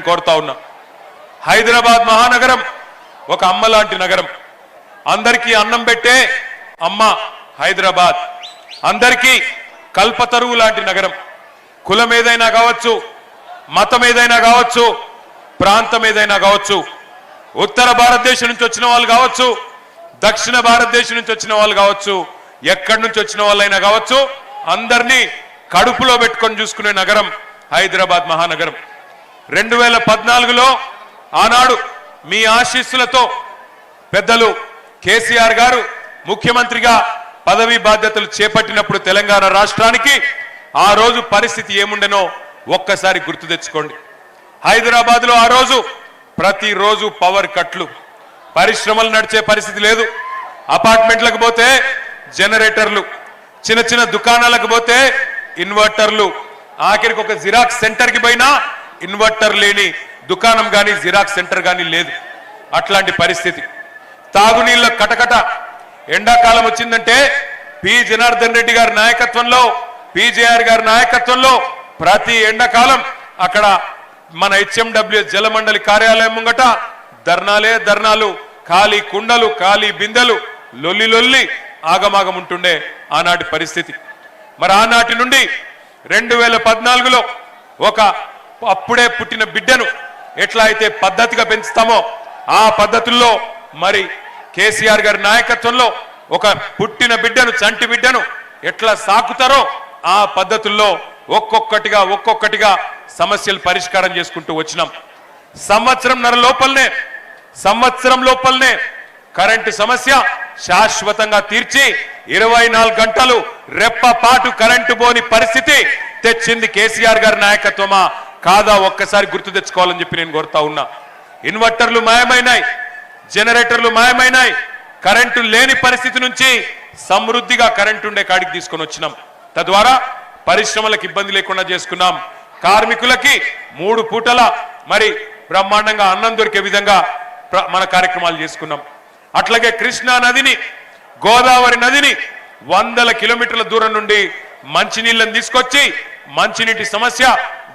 నేను కోరుతా ఉన్నా. హైదరాబాద్ మహానగరం ఒక అమ్మ లాంటి నగరం. అందరికీ అన్నం పెట్టే అమ్మ హైదరాబాద్. అందరికీ కల్పతరువు లాంటి నగరం. కులం ఏదైనా కావచ్చు మతం ఏదైనా కావచ్చు ప్రాంతం ఏదైనా కావచ్చు ఉత్తర భారతదేశం నుంచి వచ్చిన వాళ్ళు కావచ్చు దక్షిణ భారతదేశం నుంచి వచ్చిన వాళ్ళు కావచ్చు ఎక్కడి నుంచి వచ్చిన వాళ్ళైనా కావచ్చు అందరినీ కడుపులో పెట్టుకొని చూసుకునే నగరం హైదరాబాద్ మహానగరం. రెండు వేల పద్నాలుగులో ఆనాడు మీ ఆశీస్సులతో పెద్దలు కేసీఆర్ గారు ముఖ్యమంత్రిగా పదవి బాధ్యతలు చేపట్టినప్పుడు తెలంగాణ రాష్ట్రానికి ఆ రోజు పరిస్థితి ఏముండెనో ఒక్కసారి గుర్తు తెచ్చుకోండి. హైదరాబాద్లో ఆ రోజు ప్రతిరోజు పవర్ కట్లు. పరిశ్రమలు నడిచే పరిస్థితి లేదు. అపార్ట్మెంట్లకు పోతే జనరేటర్లు. చిన్న చిన్న దుకాణాలకు పోతే ఇన్వర్టర్లు. ఆఖరికి ఒక జిరాక్స్ సెంటర్కి పోయినా ఇన్వర్టర్ లేని దుకాణం కానీ జిరాక్స్ సెంటర్ కానీ లేదు. అట్లాంటి పరిస్థితి. తాగునీళ్ళ కటకట ఎండాకాలం వచ్చిందంటే పి. జనార్దన్ రెడ్డి గారి నాయకత్వంలో పిజేఆర్ గారి నాయకత్వంలో ప్రతి ఎండాకాలం అక్కడ మన హెచ్ఎండబ్ల్యూ జలమండలి కార్యాలయం ముంగట ధర్నాలే ధర్నాలు ఖాళీ కుండలు ఖాళీ బిందెలు లొల్లి లొల్లి ఆగమాగం ఉంటుండే ఆనాటి పరిస్థితి. మరి ఆనాటి నుండి రెండు వేల పద్నాలుగులో ఒక అప్పుడే పుట్టిన బిడ్డను ఎట్లా అయితే పద్ధతిగా పెంచుతామో ఆ పద్ధతుల్లో మరి కేసీఆర్ గారి నాయకత్వంలో ఒక పుట్టిన బిడ్డను చంటి బిడ్డను ఎట్లా సాకుతారో ఆ పద్ధతుల్లో ఒక్కొక్కటిగా ఒక్కొక్కటిగా సమస్యలు పరిష్కారం చేసుకుంటూ వచ్చినాం. సంవత్సరంన్నర లోపలనే సంవత్సరం లోపలనే కరెంటు సమస్య శాశ్వతంగా తీర్చి ఇరవై నాలుగు గంటలు రెప్పపాటు కరెంటు పోని పరిస్థితి తెచ్చింది కేసీఆర్ గారి నాయకత్వమా? కాదా ఒక్కసారి గుర్తు తెచ్చుకోవాలని చెప్పి నేను కోరుతా ఉన్నా. ఇన్వర్టర్లు మాయమైనాయి జనరేటర్లు మాయమైనాయి కరెంటు లేని పరిస్థితి నుంచి సమృద్ధిగా కరెంటు ఉండే కాడికి తీసుకొని వచ్చినాం. తద్వారా పరిశ్రమలకు ఇబ్బంది లేకుండా చేసుకున్నాం. కార్మికులకి మూడు పూటల మరి బ్రహ్మాండంగా అన్నం దొరికే విధంగా మన కార్యక్రమాలు చేసుకున్నాం. అట్లాగే కృష్ణా నదిని గోదావరి నదిని వందల కిలోమీటర్ల దూరం నుండి మంచినీళ్ళని తీసుకొచ్చి మంచినీటి సమస్య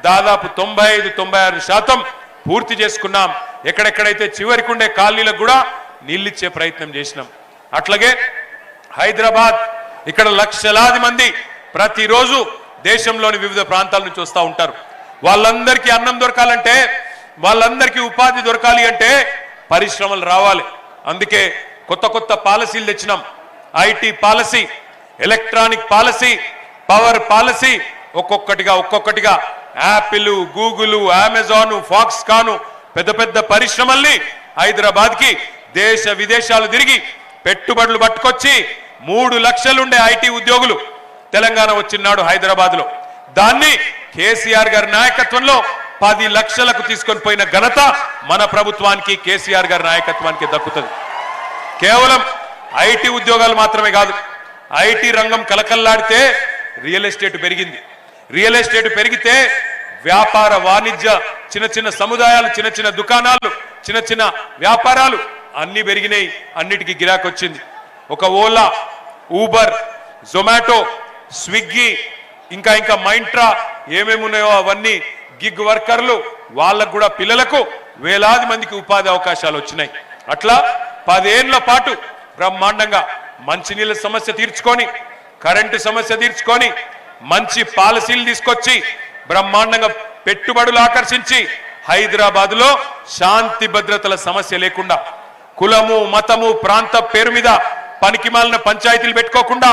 దాదాపు తొంభై ఐదు తొంభై ఆరు శాతం పూర్తి చేసుకున్నాం. ఎక్కడెక్కడైతే చివరికి ఉండే కాలనీలకు కూడా నీళ్ళిచ్చే ప్రయత్నం చేసినాం. అట్లాగే హైదరాబాద్ ఇక్కడ లక్షలాది మంది ప్రతిరోజు దేశంలోని వివిధ ప్రాంతాల నుంచి వస్తూ ఉంటారు. వాళ్ళందరికీ అన్నం దొరకాలంటే వాళ్ళందరికీ ఉపాధి దొరకాలి అంటే పరిశ్రమలు రావాలి. అందుకే కొత్త కొత్త పాలసీలు తెచ్చినాం. IT policy electronic policy power policy ఒక్కొక్కటిగా ఒక్కొక్కటిగా యాపిల్ గూగుల్ అమెజాన్ ఫాక్స్కాను పెద్ద పెద్ద పరిశ్రమల్ని హైదరాబాద్కి దేశ విదేశాలు తిరిగి పెట్టుబడులు పట్టుకొచ్చి మూడు లక్షలుండే ఐటీ ఉద్యోగులు తెలంగాణ వచ్చినాడు హైదరాబాద్లో దాన్ని కేసీఆర్ గారి నాయకత్వంలో పది లక్షలకు తీసుకొని పోయిన ఘనత మన ప్రభుత్వానికి కేసీఆర్ గారి నాయకత్వానికి దక్కుతుంది. కేవలం ఐటీ ఉద్యోగాలు మాత్రమే కాదు ఐటీ రంగం కలకల్లాడితే రియల్ ఎస్టేట్ పెరిగింది. రియల్ ఎస్టేట్ పెరిగితే వ్యాపార వాణిజ్య చిన్న చిన్న సముదాయాలు చిన్న చిన్న దుకాణాలు చిన్న చిన్న వ్యాపారాలు అన్ని పెరిగినాయి అన్నిటికీ గిరాకీ వచ్చింది ఒక ఓలా ఊబర్ జొమాటో స్విగ్గీ ఇంకా ఇంకా మైంట్రా ఏమేమి ఉన్నాయో అవన్నీ గిగ్ వర్కర్లు వాళ్ళకు కూడా పిల్లలకు వేలాది మందికి ఉపాధి అవకాశాలు వచ్చినాయి. అట్లా పదేళ్ళ పాటు బ్రహ్మాండంగా మంచినీళ్ళ సమస్య తీర్చుకొని కరెంటు సమస్య తీర్చుకొని మంచి పాలసీలు తీసుకొచ్చి బ్రహ్మాండంగా పెట్టుబడులు ఆకర్షించి హైదరాబాద్లో శాంతి భద్రతల సమస్య లేకుండా కులము మతము ప్రాంత పేరు మీద పనికిమాలిన పంచాయతీలు పెట్టుకోకుండా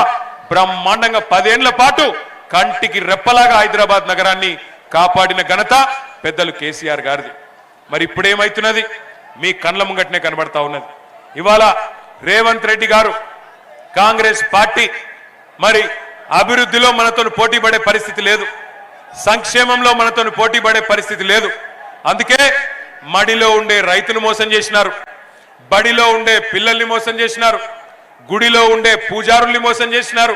బ్రహ్మాండంగా పదేళ్ళ పాటు కంటికి రెప్పలాగా హైదరాబాద్ నగరాన్ని కాపాడిన ఘనత పెద్దలు కేసీఆర్ గారిది. మరి ఇప్పుడేమైతున్నది? మీ కండ్ల ముంగట్నే కనబడతా ఉన్నది. ఇవాళ రేవంత్ రెడ్డి గారు కాంగ్రెస్ పార్టీ మరి అభివృద్ధిలో మనతో పోటీ పడే పరిస్థితి లేదు. సంక్షేమంలో మనతో పోటీ పడే పరిస్థితి లేదు. అందుకే మడిలో ఉండే రైతును మోసం చేసినారు. బడిలో ఉండే పిల్లల్ని మోసం చేసినారు. గుడిలో ఉండే పూజారుల్ని మోసం చేసినారు.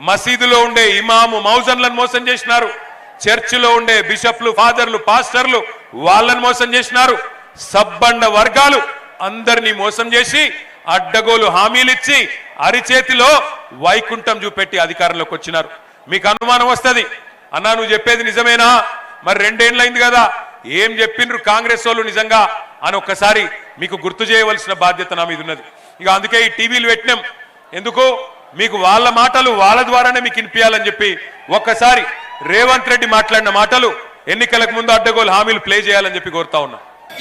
మసీదులో ఉండే ఇమాము మౌజన్లను మోసం చేసినారు. చర్చిలో ఉండే బిషప్లు ఫాదర్లు పాస్టర్లు వాళ్ళని మోసం చేసినారు. సబ్బండ వర్గాలు అందరినీ మోసం చేసి అడ్డగోలు హామీలిచ్చి అరిచేతిలో వైకుంఠం చూపెట్టి అధికారంలోకి వచ్చినారు. మీకు అనుమానం వస్తుంది. అన్నా నువ్వు చెప్పేది నిజమేనా? మరి రెండేళ్ళైంది కదా. ఏం చెప్పిండ్రు కాంగ్రెస్ వాళ్ళు నిజంగా? అని ఒక్కసారి మీకు గుర్తు చేయవలసిన బాధ్యత నా మీద ఉన్నది. ఇక అందుకే ఈ టీవీలు పెట్టినాం. ఎందుకు? మీకు వాళ్ళ మాటలు వాళ్ళ ద్వారానే మీకు వినిపించాలని చెప్పి ఒక్కసారి రేవంత్ రెడ్డి మాట్లాడిన మాటలు ఎన్నికలకు ముందు అడ్డగోలు హామీలు ప్లే చేయాలని చెప్పి కోరుతా ఉన్నా.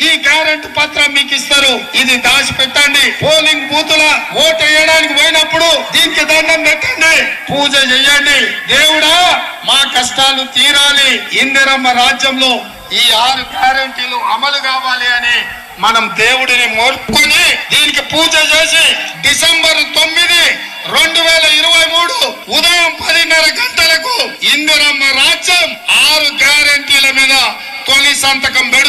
ఈ గ్యారెంటీ పత్రం మీకు ఇస్తారు. ఇది దాచి పెట్టండి పోలింగ్ బూతుల ఓటు వేయడానికి పోయినప్పుడు దీనికి దండం పెట్టండి. పూజ చేయండి. దేవుడా మా కష్టాలు తీరాలి. ఇందిరమ్మ రాజ్యంలో ఈ ఆరు గ్యారంటీలు అమలు కావాలి అని మనం దేవుడిని మోర్చుకొని దీనికి పూజ చేసి డిసెంబర్ తొమ్మిది రెండు వేల ఇరవై మూడు ఉదయం పదిన్నర గంటలకు ఇందిరమ్మ రాజ్యం ఆరు గ్యారెంటీల మీద తొలి సంతకం పెడు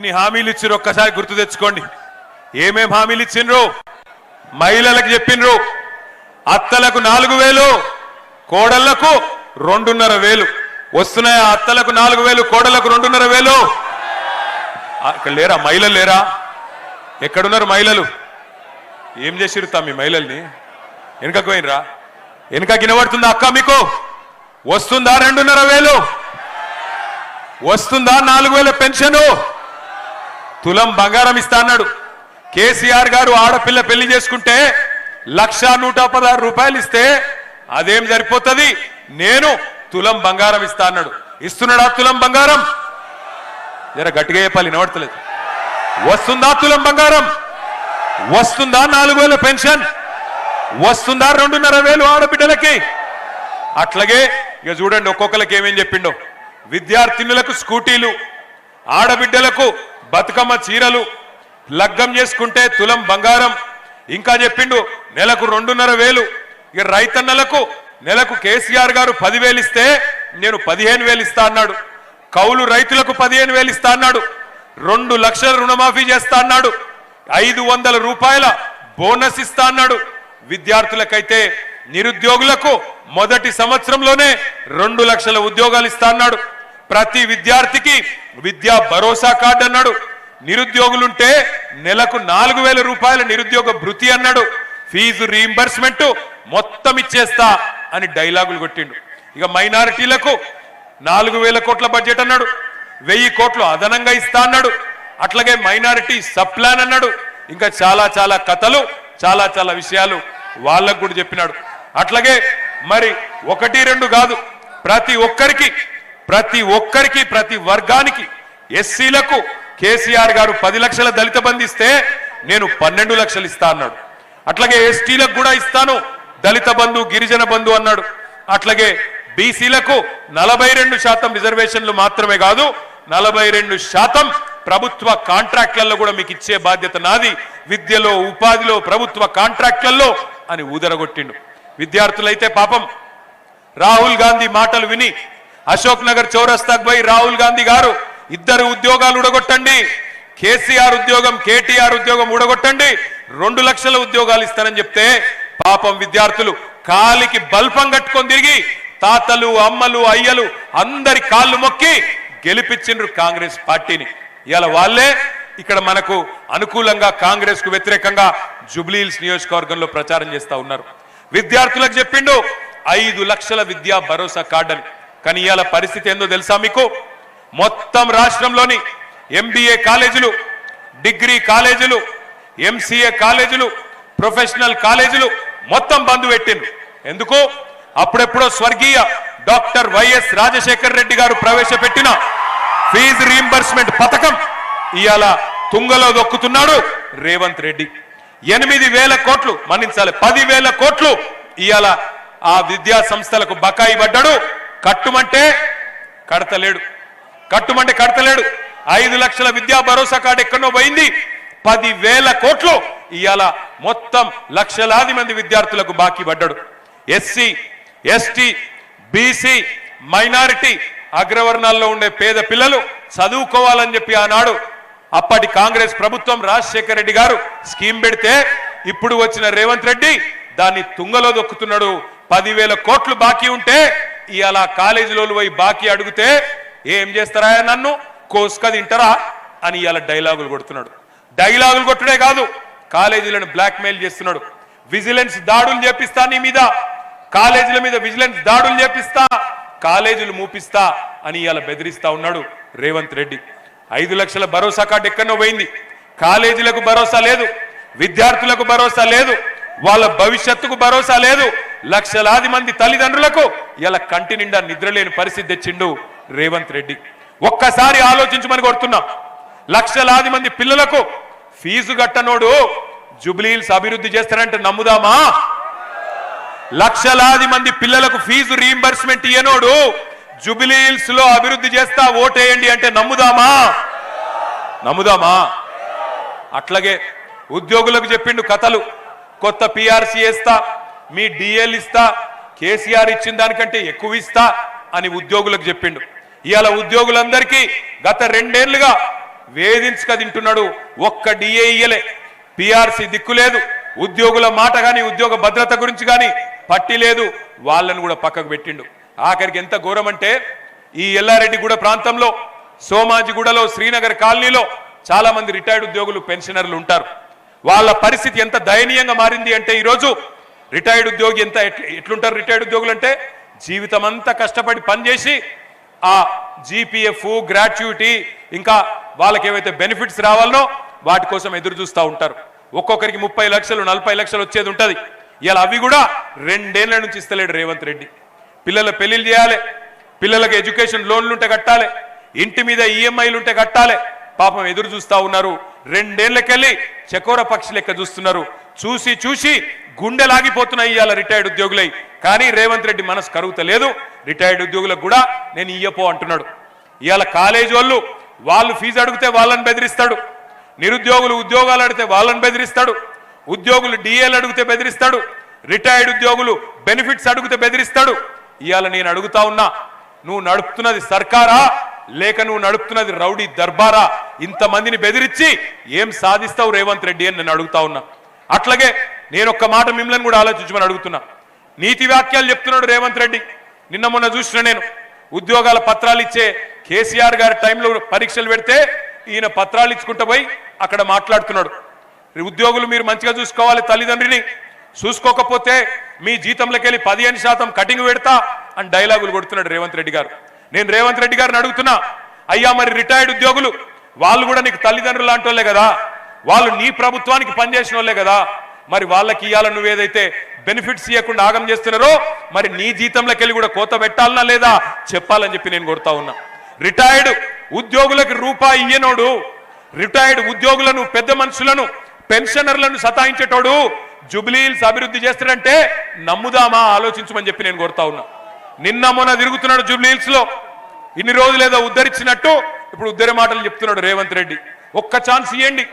ఈ హామీలు ఇచ్చిర్రు ఒక్కసారి గుర్తు తెచ్చుకోండి. ఏమేం హామీలు ఇచ్చిండ్రు మహిళలకు చెప్పిండ్రు అత్తలకు నాలుగు వేలు కోడళ్ళకు రెండున్నర వేలు. వస్తున్నాయా? అత్తలకు నాలుగు వేలు కోడళ్ళకు రెండున్నర వేలు. అక్కడ లేరా? మహిళలు లేరా? ఎక్కడున్నారు మహిళలు? ఏం చేసిరు తమ్మి మహిళల్ని? వెనుకకు పోయినరా? వెనుక గినబడుతుందా అక్క మీకు? వస్తుందా రెండున్నర వేలు? వస్తుందా నాలుగు వేల పెన్షను? తులం బంగారం ఇస్తా అన్నాడు. కేసీఆర్ గారు ఆడపిల్ల పెళ్ళి చేసుకుంటే లక్ష నూట పదహారు రూపాయలు ఇస్తే అదేం సరిపోతుంది? నేను తులం బంగారం ఇస్తా అన్నాడు. ఇస్తున్నాడా తులం బంగారం? జర గట్టిగా చెప్పాలి వినబడతలేదు. వస్తుందా తులం బంగారం? వస్తుందా నాలుగు వేల పెన్షన్? వస్తుందా రెండున్నర వేలు ఆడబిడ్డలకి? అట్లాగే ఇక చూడండి ఒక్కొక్కరికి ఏమేం చెప్పిండో. విద్యార్థినులకు స్కూటీలు ఆడబిడ్డలకు బతుకమ్మ చీరలు లగ్గం చేసుకుంటే తులం బంగారం. ఇంకా చెప్పిండు నెలకు రెండున్నర వేలు. ఇక రైతన్నలకు నెలకు కేసీఆర్ గారు పదివేలు ఇస్తే నేను పదిహేను వేలు ఇస్తా అన్నాడు. కౌలు రైతులకు పదిహేను వేలు ఇస్తా అన్నాడు. రెండు లక్షల రుణమాఫీ చేస్తా అన్నాడు. ఐదు వందల రూపాయల బోనస్ ఇస్తా అన్నాడు. విద్యార్థులకైతే నిరుద్యోగులకు మొదటి సంవత్సరంలోనే రెండు లక్షల ఉద్యోగాలు ఇస్తా అన్నాడు. ప్రతి విద్యార్థికి విద్యా భరోసా కార్డు అన్నాడు. నిరుద్యోగులుంటే నెలకు నాలుగు వేల రూపాయల నిరుద్యోగ భృతి అన్నాడు. ఫీజు రీంబర్స్మెంట్ మొత్తం ఇచ్చేస్తా అని డైలాగులు కొట్టిండు. ఇక మైనారిటీలకు నాలుగు వేల కోట్ల బడ్జెట్ అన్నాడు. వెయ్యి కోట్లు అదనంగా ఇస్తా అన్నాడు. అట్లాగే మైనారిటీ సప్లాన్ అన్నాడు. ఇంకా చాలా చాలా కథలు చాలా చాలా విషయాలు వాళ్ళకు కూడా చెప్పినాడు. అట్లాగే మరి ఒకటి రెండు కాదు. ప్రతి ఒక్కరికి ప్రతి ఒక్కరికి ప్రతి వర్గానికి ఎస్సీలకు కేసీఆర్ గారు పది లక్షల దళిత బంధిస్తే ఇస్తే నేను పన్నెండు లక్షలు ఇస్తా అన్నాడు. అట్లాగే ఎస్టీలకు కూడా ఇస్తాను. దళిత బంధు గిరిజన బంధు అన్నాడు. అట్లాగే బీసీలకు నలభై రెండు శాతం రిజర్వేషన్లు మాత్రమే కాదు నలభై రెండు శాతం ప్రభుత్వ కాంట్రాక్ట్లలో కూడా మీకు ఇచ్చే బాధ్యత నాది. విద్యలో ఉపాధిలో ప్రభుత్వ కాంట్రాక్ట్లలో అని ఊదరగొట్టిండు. విద్యార్థులైతే పాపం రాహుల్ గాంధీ మాటలు విని అశోక్ నగర్ చౌరస్తాకు పోయి రాహుల్ గాంధీ గారు ఇద్దరు ఉద్యోగాలు ఉడగొట్టండి కేసీఆర్ ఉద్యోగం కేటీఆర్ ఉద్యోగం ఊడగొట్టండి. రెండు లక్షల ఉద్యోగాలు ఇస్తారని చెప్తే పాపం విద్యార్థులు కాలికి బల్పం కట్టుకొని తిరిగి తాతలు అమ్మలు అయ్యలు అందరి కాళ్ళు మొక్కి గెలిపించిండ్రు కాంగ్రెస్ పార్టీని. ఇవాళ వాళ్ళే ఇక్కడ మనకు అనుకూలంగా కాంగ్రెస్కు వ్యతిరేకంగా జుబ్లీహిల్స్ నియోజకవర్గంలో ప్రచారం చేస్తా ఉన్నారు. విద్యార్థులకు చెప్పిండు ఐదు లక్షల విద్యా భరోసా కార్డు అని కానీ ఇవాళ పరిస్థితి ఏందో తెలుసా మీకు? మొత్తం రాష్ట్రంలోని ఎంబీఏ కాలేజీలు డిగ్రీ కాలేజీలు ఎంసీఏ కాలేజీలు ప్రొఫెషనల్ కాలేజీలు మొత్తం బంద్ పెట్టిండ్రు. ఎందుకు? అప్పుడెప్పుడో స్వర్గీయ డాక్టర్ వైఎస్ రాజశేఖర్ రెడ్డి గారు ప్రవేశపెట్టిన ఫీజు రీంబర్స్మెంట్ పథకం ఇవాళ తుంగలో దొక్కుతున్నాడు రేవంత్ రెడ్డి. ఎనిమిది వేల కోట్లు మన్నించాలి పది వేల కోట్లు ఇవాళ ఆ విద్యా సంస్థలకు బకాయి పడ్డాడు కట్టుమంటే కడతలేడు. కట్టుమంటే కడతలేడు. ఐదు లక్షల విద్యా భరోసా కార్డు ఎక్కడో పోయింది. పది వేల కోట్లు ఇవాళ మొత్తం లక్షలాది మంది విద్యార్థులకు బాకీ పడ్డాడు. ఎస్సీ ఎస్టీ బీసీ మైనారిటీ అగ్రవర్ణాల్లో ఉండే పేద పిల్లలు చదువుకోవాలని చెప్పి ఆనాడు అప్పటి కాంగ్రెస్ ప్రభుత్వం రాజశేఖర రెడ్డి గారు స్కీమ్ పెడితే ఇప్పుడు వచ్చిన రేవంత్ రెడ్డి దాన్ని తుంగలో దొక్కుతున్నాడు. పదివేల కోట్లు బాకీ ఉంటే ఇవాళ కాలేజీలో పోయి బాకీ అడిగితే ఏం చేస్తారా నన్ను? కోసుక తింటారా? అని ఇవాళ డైలాగులు కొడుతున్నాడు. డైలాగులు కొట్టుడే కాదు కాలేజీలను బ్లాక్మెయిల్ చేస్తున్నాడు. విజిలెన్స్ దాడులు చేపిస్తా నీ మీద. కాలేజీల మీద విజిలెన్స్ దాడులు చేపిస్తా కాలేజీలు మూపిస్తా అని ఇవాళ బెదిరిస్తా ఉన్నాడు రేవంత్ రెడ్డి. ఐదు లక్షల భరోసా కార్డు ఎక్కడో పోయింది. కాలేజీలకు భరోసా లేదు విద్యార్థులకు భరోసా లేదు వాళ్ళ భవిష్యత్తుకు భరోసా లేదు లక్షలాది మంది తల్లిదండ్రులకు ఇలా కంటి నిండా నిద్రలేని పరిస్థితి తెచ్చిండు రేవంత్ రెడ్డి. ఒక్కసారి ఆలోచించమని కోరుతున్నా. లక్షలాది మంది పిల్లలకు ఫీజు కట్టనోడు జుబ్లీల్స్ అభివృద్ధి చేస్తారంటే నమ్ముదామా? లక్షలాది మంది పిల్లలకు ఫీజు రీఎంబర్స్మెంట్ ఇయ్యనోడు జుబిలీల్స్లో అభివృద్ధి చేస్తా ఓటేయండి అంటే నమ్ముదామా? నమ్ముదామా? అట్లాగే ఉద్యోగులకు చెప్పిండు కథలు. కొత్త పిఆర్సీ ఇస్తా మీ డిఎల్ ఇస్తా కేసీఆర్ ఇచ్చిన దానికంటే ఎక్కువ ఇస్తా అని ఉద్యోగులకు చెప్పిండు. ఇవాళ ఉద్యోగులందరికీ గత రెండేళ్ళుగా వేధించక తింటున్నాడు. ఒక్క డిఏ ఇయ్యలే. పిఆర్సీ దిక్కు లేదు. ఉద్యోగుల మాట కానీ ఉద్యోగ భద్రత గురించి కానీ పట్టి లేదు. వాళ్ళని కూడా పక్కకు పెట్టిండు. ఆఖరికి ఎంత ఘోరం అంటే ఈ ఎల్లారెడ్డిగూడ ప్రాంతంలో సోమాజిగూడలో శ్రీనగర్ కాలనీలో చాలా మంది రిటైర్డ్ ఉద్యోగులు పెన్షనర్లు ఉంటారు. వాళ్ళ పరిస్థితి ఎంత దయనీయంగా మారింది అంటే ఈరోజు రిటైర్డ్ ఉద్యోగి ఎంత ఎట్లుంటారు రిటైర్డ్ ఉద్యోగులు అంటే జీవితం అంతా కష్టపడి పనిచేసి ఆ జీపీఎఫ్ గ్రాట్యుటీ ఇంకా వాళ్ళకి ఏవైతే బెనిఫిట్స్ రావాలనో వాటి కోసం ఎదురు చూస్తూ ఉంటారు. ఒక్కొక్కరికి ముప్పై లక్షలు నలభై లక్షలు వచ్చేది ఉంటుంది. ఇలా అవి కూడా రెండేళ్ళ నుంచి ఇస్తలేడు రేవంత్ రెడ్డి. పిల్లల పెళ్ళిళ్ళు చేయాలి పిల్లలకు ఎడ్యుకేషన్ లోన్లు ఉంటే కట్టాలి ఇంటి మీద ఈఎంఐలు ఉంటే కట్టాలి. పాపం ఎదురు చూస్తూ ఉన్నారు. రెండేళ్ళకెళ్ళి చకోర పక్షి లెక్క చూస్తున్నారు. చూసి చూసి గుండె లాగిపోతున్నాయి ఇవాళ రిటైర్డ్ ఉద్యోగులై. కానీ రేవంత్ రెడ్డి మనసు కరుగుతలేదు. రిటైర్డ్ ఉద్యోగులకు కూడా నేను ఇయ్యపో అంటున్నాడు. ఇవాళ కాలేజ్ వాళ్ళు వాళ్ళు ఫీజు అడిగితే వాళ్ళని బెదిరిస్తాడు. నిరుద్యోగులు ఉద్యోగాలు అడిగితే వాళ్ళని బెదిరిస్తాడు. ఉద్యోగులు డిఏలు అడిగితే బెదిరిస్తాడు. రిటైర్డ్ ఉద్యోగులు బెనిఫిట్స్ అడిగితే బెదిరిస్తాడు. ఇవాళ నేను అడుగుతా ఉన్నా నువ్వు నడుపుతున్నది సర్కారా? లేక నువ్వు నడుపుతున్నది రౌడీ దర్బారా? ఇంతమందిని బెదిరించి ఏం సాధిస్తావు రేవంత్ రెడ్డి అని నేను అడుగుతా ఉన్నా. అట్లాగే నేను ఒక్క మాట మిమ్మల్ని కూడా ఆలోచించమని అడుగుతున్నా. నీతి వాక్యాలు చెప్తున్నాడు రేవంత్ రెడ్డి. నిన్న మొన్న చూసిన నేను. ఉద్యోగాల పత్రాలు ఇచ్చే కేసీఆర్ గారి టైంలో పరీక్షలు పెడితే ఈయన పత్రాలు ఇచ్చుకుంటూ పోయి అక్కడ మాట్లాడుతున్నాడు. ఉద్యోగులు మీరు మంచిగా చూసుకోవాలి తల్లిదండ్రిని. చూసుకోకపోతే మీ జీతంలోకి వెళ్ళి పదిహేను శాతం కటింగ్ పెడతా అని డైలాగులు కొడుతున్నాడు రేవంత్ రెడ్డి గారు. నేను రేవంత్ రెడ్డి గారిని అడుగుతున్నా. అయ్యా మరి రిటైర్డ్ ఉద్యోగులు వాళ్ళు కూడా నీకు తల్లిదండ్రులు లాంటి కదా. వాళ్ళు నీ ప్రభుత్వానికి పనిచేసిన వాళ్ళే కదా. మరి వాళ్ళకి ఇవ్వాలని నువ్వేదైతే బెనిఫిట్స్ ఇవ్వకుండా ఆగం చేస్తున్నారో మరి నీ జీతంలోకి వెళ్ళి కూడా కోత పెట్టాలనా లేదా చెప్పాలని చెప్పి నేను కొడతా ఉన్నా. రిటైర్డ్ ఉద్యోగులకు రూపాయి ఇయ్యనోడు రిటైర్డ్ ఉద్యోగులను పెద్ద మనుషులను పెన్షనర్లను సతాయించేటోడు జుబ్లీల్స్ అభివృద్ధి చేస్తాడంటే నమ్ముదామా ఆలోచించమని చెప్పి నేను కోరుతా ఉన్నా. నిన్న మొన్న తిరుగుతున్నాడు జుబ్లీల్స్లో ఇన్ని రోజులు ఏదో ఉద్ధరించినట్టు ఇప్పుడు ఉద్దరి మాటలు చెప్తున్నాడు రేవంత్ రెడ్డి. ఒక్క ఛాన్స్ ఇవ్వండి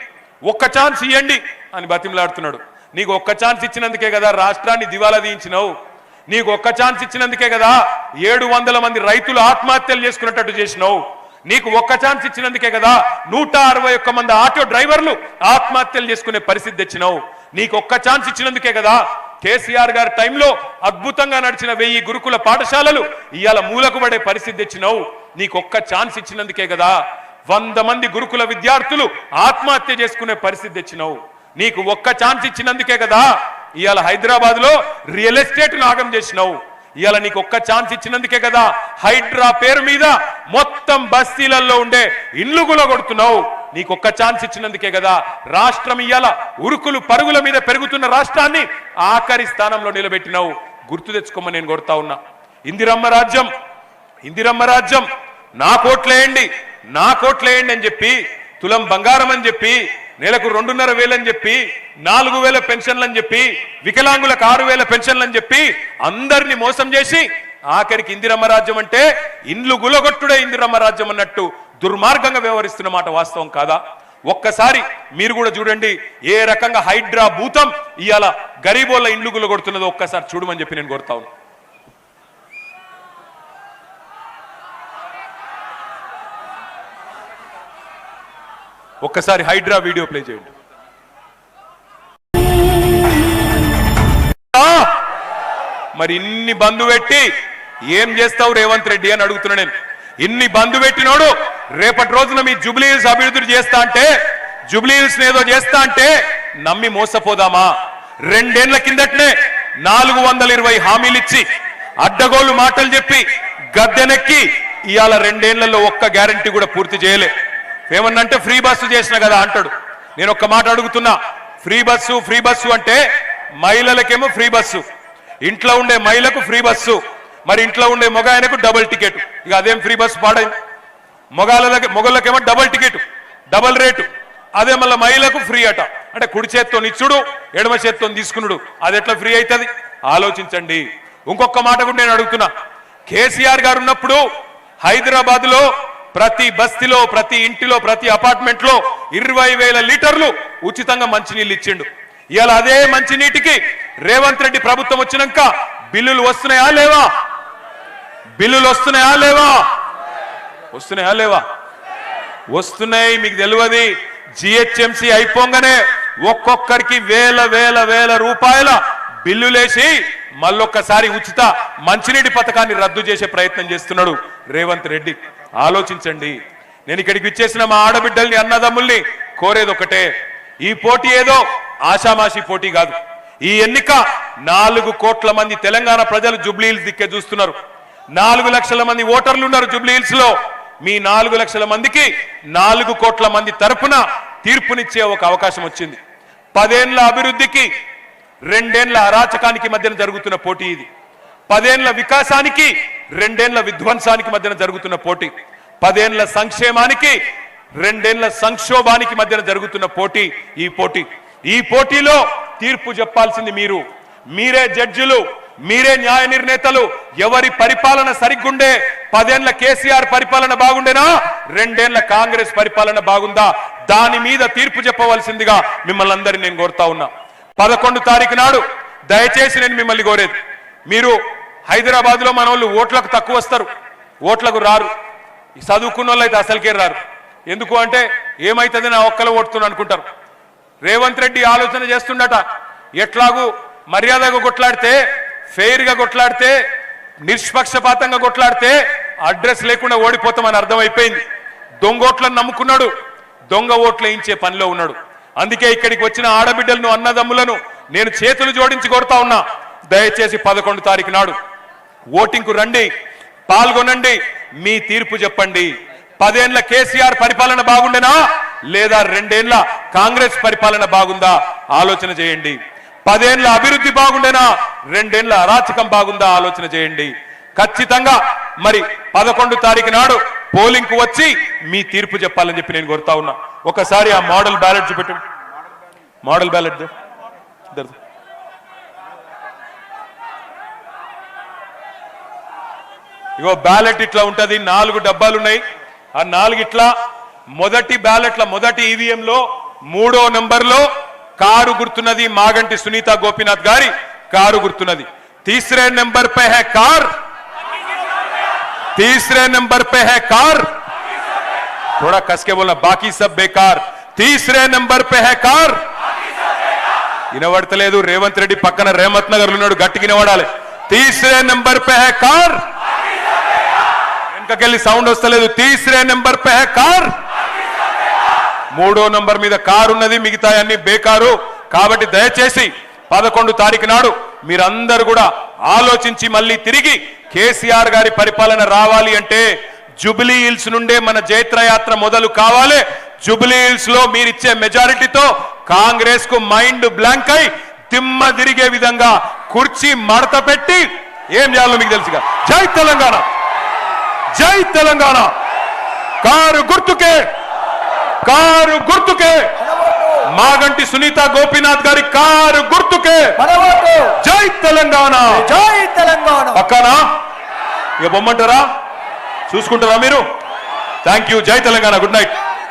ఒక్క ఛాన్స్ ఇవ్వండి అని బతిమలాడుతున్నాడు. నీకు ఒక్క ఛాన్స్ ఇచ్చినందుకే కదా రాష్ట్రాన్ని దివాలా తీయించినావు. నీకు ఒక్క ఛాన్స్ ఇచ్చినందుకే కదా ఏడు వందల మంది రైతులు ఆత్మహత్యలు చేసుకున్నట్టు చేసినావు. నీకు ఒక్క ఛాన్స్ ఇచ్చినందుకే కదా నూట అరవై ఒక్క మంది ఆటో డ్రైవర్లు ఆత్మహత్యలు చేసుకునే పరిస్థితి తెచ్చినావు. నీకు ఒక్క ఛాన్స్ ఇచ్చినందుకే కదా కేసీఆర్ గారి టైంలో అద్భుతంగా నడిచిన వెయ్యి గురుకుల పాఠశాలలు ఇవాళ మూలకు పడే పరిస్థితి తెచ్చినావు. నీకు ఒక్క ఛాన్స్ ఇచ్చినందుకే కదా వంద మంది గురుకుల విద్యార్థులు ఆత్మహత్య చేసుకునే పరిస్థితి తెచ్చినావు. నీకు ఒక్క ఛాన్స్ ఇచ్చినందుకే కదా ఇవాళ హైదరాబాద్లో రియల్ ఎస్టేట్ నాగం చేసినావు. ఇవాళ నీకు ఒక్క ఛాన్స్ ఇచ్చినందుకే కదా హైడ్రా పేరు మీద మొత్తం బస్తీలలో ఉండే ఇండ్లు కొడుతున్నావు నీకు ఒక్క ఛాన్స్ ఇచ్చినందుకే కదా రాష్ట్రం ఇవాళ ఉరుకులు పరుగుల మీద పెరుగుతున్న రాష్ట్రాన్ని ఆఖరి స్థానంలో నిలబెట్టినావు. గుర్తు తెచ్చుకోమని నేను కొడతా ఉన్నా. ఇందిరమ్మ రాజ్యం ఇందిరమ్మ రాజ్యం నా కోట్లేయండి. నా కోట్లేయండి అని చెప్పి తులం బంగారం అని చెప్పి నెలకు రెండున్నర వేలని చెప్పి నాలుగు వేల పెన్షన్లు అని చెప్పి వికలాంగులకు ఆరు వేల పెన్షన్లు అని చెప్పి అందరిని మోసం చేసి ఆఖరికి ఇందిరమ్మ రాజ్యం అంటే ఇండ్లు గులగొట్టుడే ఇందిరమ్మ రాజ్యం అన్నట్టు దుర్మార్గంగా వ్యవహరిస్తున్న మాట వాస్తవం కాదా? ఒక్కసారి మీరు కూడా చూడండి ఏ రకంగా హైడ్రా భూతం ఇవాళ గరీబోళ్ళ ఇండ్లు గులగొడుతున్నదో ఒక్కసారి చూడమని చెప్పి నేను కోరుతా ఒక్కసారి హైడ్రా వీడియో ప్లే చేయండి. మరి ఇన్ని బంధు పెట్టి ఏం చేస్తావు రేవంత్ రెడ్డి అని అడుగుతున్నా నేను. ఇన్ని బంధు పెట్టినోడు రేపటి రోజున మీ జుబ్లీహిల్స్ అభివృద్ధి చేస్తా అంటే జుబ్లీహిల్స్ ఏదో చేస్తా అంటే నమ్మి మోసపోదామా? రెండేళ్ళ కిందటనే నాలుగు వందల ఇరవై హామీలు ఇచ్చి అడ్డగోలు మాటలు చెప్పి గద్దెనెక్కి ఇవాళ రెండేళ్ళలో ఒక్క గ్యారంటీ కూడా పూర్తి చేయలే. ఏమన్నంటే ఫ్రీ బస్సు చేసిన కదా అంటాడు. నేను ఒక్క మాట అడుగుతున్నా. ఫ్రీ బస్సు ఫ్రీ బస్సు అంటే మహిళలకేమో ఫ్రీ బస్సు. ఇంట్లో ఉండే మహిళకు ఫ్రీ బస్సు. మరి ఇంట్లో ఉండే మొగ ఆయనకు డబుల్ టికెట్. ఇక అదేం ఫ్రీ బస్సు పాడైంది? మొగాళ్ళకి మొగళ్ళకేమో డబుల్ టికెట్. Double rate. అదే మళ్ళీ మహిళకు ఫ్రీ అట. అంటే కుడి చేత్తో ఇచ్చుడు ఎడమ చేత్తో తీసుకునుడు. అది ఎట్లా ఫ్రీ అవుతుంది ఆలోచించండి. ఇంకొక మాట కూడా నేను అడుగుతున్నా. కేసీఆర్ గారు ఉన్నప్పుడు హైదరాబాద్లో ప్రతి బస్తీలో ప్రతి ఇంటిలో ప్రతి అపార్ట్మెంట్లో ఇరవై వేల లీటర్లు ఉచితంగా మంచినీళ్ళు ఇచ్చిండు. ఇవాళ అదే మంచినీటికి రేవంత్ రెడ్డి ప్రభుత్వం వచ్చినాక బిల్లులు వస్తున్నాయా లేవా? బిల్లులు వస్తున్నాయా లేవా? వస్తున్నాయా లేవా? వస్తున్నాయి మీకు తెలియదు. జిహెచ్ఎంసి అయిపోగానే ఒక్కొక్కరికి వేల వేల వేల రూపాయల బిల్లులేసి మళ్ళొక్కసారి ఉచిత మంచినీటి పథకాన్ని రద్దు చేసే ప్రయత్నం చేస్తున్నాడు రేవంత్ రెడ్డి. ఆలోచించండి. నేను ఇక్కడికి ఇచ్చేసిన మా ఆడబిడ్డల్ని అన్నదమ్ముల్ని కోరేది ఒకటే ఈ పోటీ ఏదో ఆషామాషి పోటీ కాదు. ఈ ఎన్నిక నాలుగు కోట్ల మంది తెలంగాణ ప్రజలు జుబ్లీహిల్స్ దిక్కే చూస్తున్నారు. నాలుగు లక్షల మంది ఓటర్లు ఉన్నారు జుబ్లీహిల్స్లో మీ నాలుగు లక్షల మందికి నాలుగు కోట్ల మంది తరపున తీర్పునిచ్చే ఒక అవకాశం వచ్చింది. పదేండ్ల అభివృద్ధికి రెండేండ్ల అరాచకానికి మధ్యన జరుగుతున్న పోటీ ఇది. పదేండ్ల వికాసానికి రెండేళ్ళ విధ్వంసానికి మధ్యన జరుగుతున్న పోటీ పదేళ్ళ సంక్షేమానికి రెండేళ్ళ సంక్షోభానికి మధ్యన జరుగుతున్న పోటీ ఈ పోటీ. ఈ పోటీలో తీర్పు చెప్పాల్సింది మీరు. మీరే జడ్జిలు మీరే న్యాయ నిర్ణేతలు. ఎవరి పరిపాలన సరిగ్గుండే పదేళ్ళ కేసీఆర్ పరిపాలన బాగుండేనా? రెండేళ్ళ కాంగ్రెస్ పరిపాలన బాగుందా? దాని మీద తీర్పు చెప్పవలసిందిగా మిమ్మల్ని అందరినీ నేను కోరుతా ఉన్నా. పదకొండు తారీఖు నాడు దయచేసి నేను మిమ్మల్ని కోరేది. మీరు హైదరాబాద్లో మన వాళ్ళు ఓట్లకు తక్కువ వస్తారు. ఓట్లకు రారు. ఈ చదువుకున్న వాళ్ళు అయితే అసలుకే రారు. ఎందుకు అంటే ఏమవుతుంది నా ఒక్కలో ఓడుతున్నా అనుకుంటారు. రేవంత్ రెడ్డి ఆలోచన చేస్తుండట. ఎట్లాగూ మర్యాదగా కొట్లాడితే ఫెయిర్గా కొట్లాడితే నిష్పక్షపాతంగా కొట్లాడితే అడ్రస్ లేకుండా ఓడిపోతామని అర్థమైపోయింది. దొంగ ఓట్లను నమ్ముకున్నాడు. దొంగ ఓట్లు వేయించే పనిలో ఉన్నాడు. అందుకే ఇక్కడికి వచ్చిన ఆడబిడ్డలను అన్నదమ్ములను నేను చేతులు జోడించి కొడతా ఉన్నా. దయచేసి పదకొండు తారీఖు నాడు ఓటింగ్కు రండి పాల్గొనండి మీ తీర్పు చెప్పండి. పదేండ్ల కేసీఆర్ పరిపాలన బాగుండేనా? లేదా రెండేండ్ల కాంగ్రెస్ పరిపాలన బాగుందా? ఆలోచన చేయండి. పదేండ్ల అభివృద్ధి బాగుండేనా? రెండేండ్ల అరాచకం బాగుందా? ఆలోచన చేయండి. ఖచ్చితంగా మరి పదకొండు తారీఖు నాడు పోలింగ్కు వచ్చి మీ తీర్పు చెప్పాలని చెప్పి నేను కోరుతా ఉన్నా. ఒకసారి ఆ మోడల్ బ్యాలెట్ చూపెట్టండి మోడల్ బ్యాలెట్ దే. ఇద్దరు. ఇగో బ్యాలెట్ ఇట్లా ఉంటది నాలుగు డబ్బాలు ఉన్నాయి ఆ నాలుగు ఇట్లా మొదటి బ్యాలెట్ల మొదటి ఈవీఎం లో మూడో నంబర్ లో కారు గుర్తున్నది మాగంటి సునీత గోపీనాథ్ గారి కారు గుర్తున్నది తీసరే నెంబర్ పే హై కార్ तीसरे नंबर पे है कार थोड़ा कस के बोलना बाकी सब बेकार तीसरे नंबर पे है कार వినబడతలేదు రేవంత్ రెడ్డి పక్కన రేమత్ నగర్ ఉన్నాడు గట్టికి వినబడాలి తీసరే నెంబర్ పే హై కార్ వెనకకెళ్ళి సౌండ్ వస్తలేదు. తీసరే నెంబర్ పే కార్. మూడో నంబర్ మీద కారు ఉన్నది మిగతా అన్ని బేకారు. కాబట్టి దయచేసి పదకొండు తారీఖు నాడు మీరందరూ కూడా ఆలోచించి మళ్ళీ తిరిగి కేసీఆర్ గారి పరిపాలన రావాలి అంటే జుబిలీ హిల్స్ నుండే మన జైత్రయాత్ర మొదలు కావాలి. జుబిలీ హిల్స్లో మీరిచ్చే మెజారిటీతో కాంగ్రెస్కు మైండ్ బ్లాంక్ అయి తిమ్మ తిరిగే విధంగా కుర్చీ మడత పెట్టి ఏం చేయాలో మీకు తెలుసుగా. జై తెలంగాణ. జై తెలంగాణ. కారు గుర్తుకే కారు గుర్తుకే. మాగంటి సునీత గోపీనాథ్ గారి కారు గుర్తుకే. జై తెలంగాణ. జై తెలంగాణ. పక్కనా ఇక బొమ్మంటారా? చూసుకుంటారా మీరు? థ్యాంక్ యూ జై తెలంగాణ. Good night